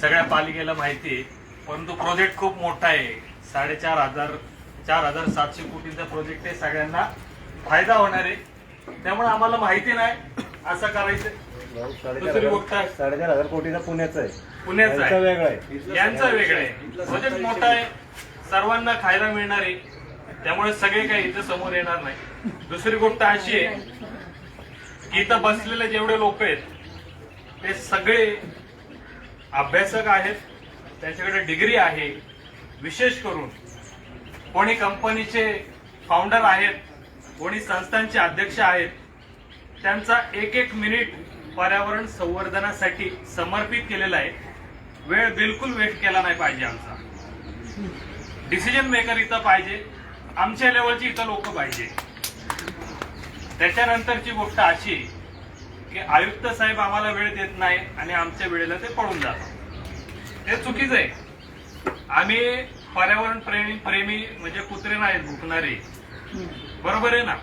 सगळ्या पालिकेला माहिती आहे. परंतु प्रोजेक्ट खूप मोठा आहे. साडेचार हजार चार हजार सातशे कोटींचा प्रोजेक्ट आहे. सगळ्यांना फायदा होणार आहे. त्यामुळे आम्हाला माहिती नाही. असं करायचं. दुसरी गोष्ट. साडेचार हजार कोटीचा पुण्याचा आहे. पुण्याचं वेगळा आहे. यांचं वेगळं आहे. प्रोजेक्ट मोठा आहे. सर्वांना खायला मिळणार आहे. त्यामुळे सगळे काही इथं समोर येणार नाही. दुसरी गोष्ट अशी आहे की इथं बसलेले जेवढे लोक आहेत ते सगळे अभ्यासक आहेत त्यांच्याकडे डिग्री आहे. विशेष करून कोणी कंपनीचे फाउंडर आहेत कोणी संस्थांचे अध्यक्ष आहेत त्यांचा एक एक मिनिट पर्यावरण संवर्धनासाठी समर्पित केलेला आहे. वेळ बिलकुल वेस्ट केला नाही पाहिजे आमचा. डिसिजन मेकर इथं पाहिजे. आमच्या लेवलची इथं लोक पाहिजे. त्याच्यानंतरची गोष्ट अशी की आयुक्त साहेब आम्हाला वेळ देत नाही आणि आमच्या वेळेला ते पडून जातात. हे चुकीचं आहे. आम्ही पर्यावरण प्रेमी प्रेमी म्हणजे कुत्रे नाहीत भुकणारे. बरोबर आहे ना?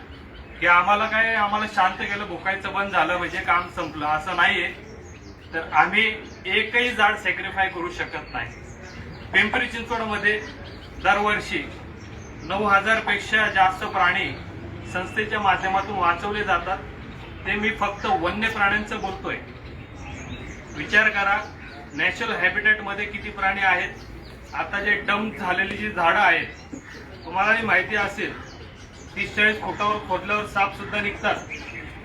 की आम्हाला काय आम्हाला शांत केलं भुकायचं बंद झालं म्हणजे काम संपलं असं नाहीये. तर आम्ही एकही झाड सॅक्रिफाय करू शकत नाही. पिंपरी चिंचवडमध्ये दरवर्षी नऊ हजारपेक्षा जास्त प्राणी संस्थेच्या माध्यमातून वाचवले जातात. ते मी फक्त वन्य प्राण्यांचं बोलतोय. विचार करा नॅचरल हॅबिटेटमध्ये किती प्राणी आहेत? आता जे डंप झालेली जी झाडं आहेत तुम्हाला माहिती असेल तीस चाळीस फुटावर खोदल्यावर सापसुद्धा निघतात.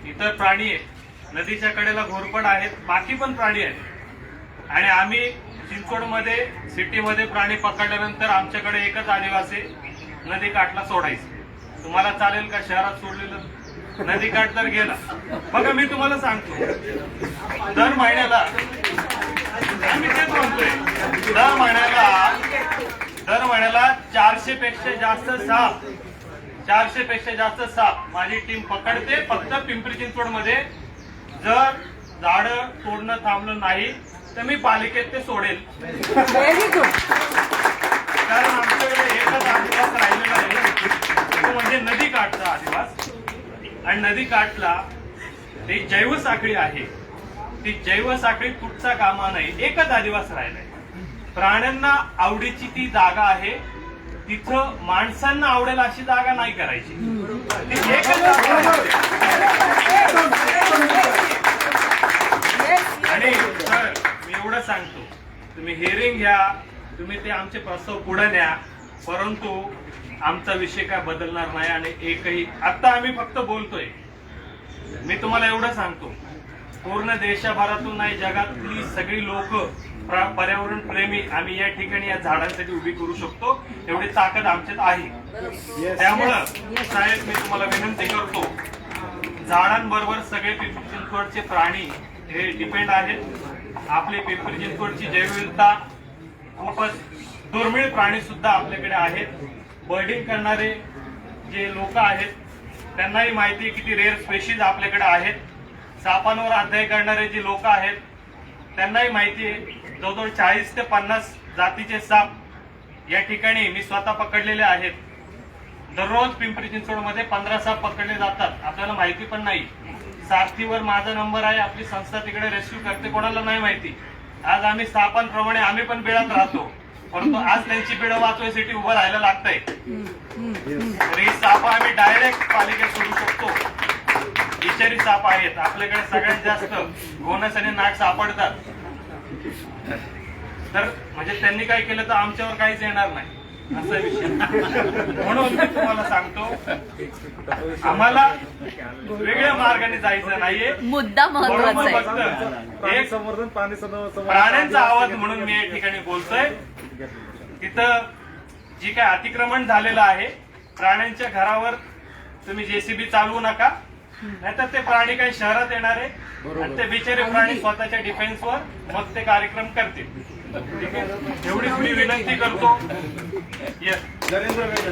इतर प्राणी आहेत नदीच्या कडेला घोरपड आहेत बाकी पण प्राणी आहेत. आणि आम्ही चिंचवडमध्ये सिटीमध्ये प्राणी पकडल्यानंतर आमच्याकडे एकच आदिवासी नदी काठला सोडायचे. तुम्हाला चालेल का शहरात सोडलेलं? नदी काठ तर गेला. बघा मी तुम्हाला सांगतो. दर महिन्याला आम्ही तेच म्हणतोय. दर महिन्याला दर महिन्याला चारशे पेक्षा जास्त साप चारशे पेक्षा जास्त साप माझी टीम पकडते. फक्त पिंपरी चिंचवडमध्ये जर झाड तोडणं थांबलं नाही तर मी पालिकेत ते सोडेल व्हेरी गुड कारण आमच्याकडे एकच आदिवास राहिलेला आहे तो म्हणजे नदी काठचा आदिवास आणि नदी जैव साखळी आहे. ती जैव साखळी कुठचा कामा नाही एकच आदिवास राहिलाय प्राण्यांना आवडीची ती जागा आहे. तिथं माणसांना आवडेल अशी जागा नाही करायची. ती एकच आणि सर मी एवढं सांगतो तुम्ही हिअरिंग घ्या तुम्ही ते आमचे प्रस्ताव पुढे न्या परंतु आमचा विषय काय बदलणार नाही आणि एकही आता आम्ही फक्त बोलतोय. मी तुम्हाला एवढं सांगतो पूर्ण देशभरातून नाही जगातली सगळी लोक पर्यावरण प्रेमी आम्ही या ठिकाणी या झाडांसाठी उभी करू शकतो. एवढी ताकद आमच्यात आहे. त्यामुळं साहेब मी तुम्हाला विनंती करतो झाडांबरोबर सगळे पिंपरी चिंचवडचे प्राणी हे डिपेंड आहेत. आपली पिंपरी चिंचवडची जैवविविधता खूपच दुर्मिळ प्राणी सुद्धा आपल्याकडे आहेत. बर्डिंग करणारे जे लोक आहेत त्यांनाही माहिती आहे किती रेअर स्पेशीज आपल्याकडे आहेत. सापांवर अध्याय करणारे जे लोक आहेत त्यांनाही माहिती आहे. जवळजवळ चाळीस ते पन्नास जातीचे साप या ठिकाणी मी स्वतः पकडलेले आहेत. दररोज पिंपरी चिंचवडमध्ये पंधरा साप पकडले जातात. आपल्याला माहिती पण नाही. सारथीवर माझा नंबर आहे. आपली संस्था तिकडे रेस्क्यू करते. कोणाला नाही माहिती. आज आम्ही सापांप्रमाणे आम्ही पण बिळात राहतो. परंतु आज त्यांची बिळं वाचवायसाठी उभं राहायला लागतंय. तर ही साप आम्ही डायरेक्ट पालिकेत सोडू शकतो. विषारी साप आहेत. आपल्याकडे सगळ्यात जास्त घोणस आणि नाक सापडतात. तर म्हणजे त्यांनी काय केलं तर आमच्यावर काहीच येणार नाही. असा विषय. म्हणून मी तुम्हाला सांगतो आम्हाला वेगळ्या मार्गाने जायचं नाहीये. मुद्दा महत्त्वाचा पाणी प्राण्यांचा आवाज म्हणून मी या ठिकाणी बोलतोय. तिथं जी काय अतिक्रमण झालेलं आहे प्राण्यांच्या घरावर तुम्ही जेसीबी चालवू नका. नाहीतर ते प्राणी काही शहरात येणार आहे. आणि ते बिचारे प्राणी स्वतःच्या डिफेन्सवर मग ते कार्यक्रम करतील. ठीक आहे? एवढीच मी विनंती करतो. येस नरेंद्र वेगळे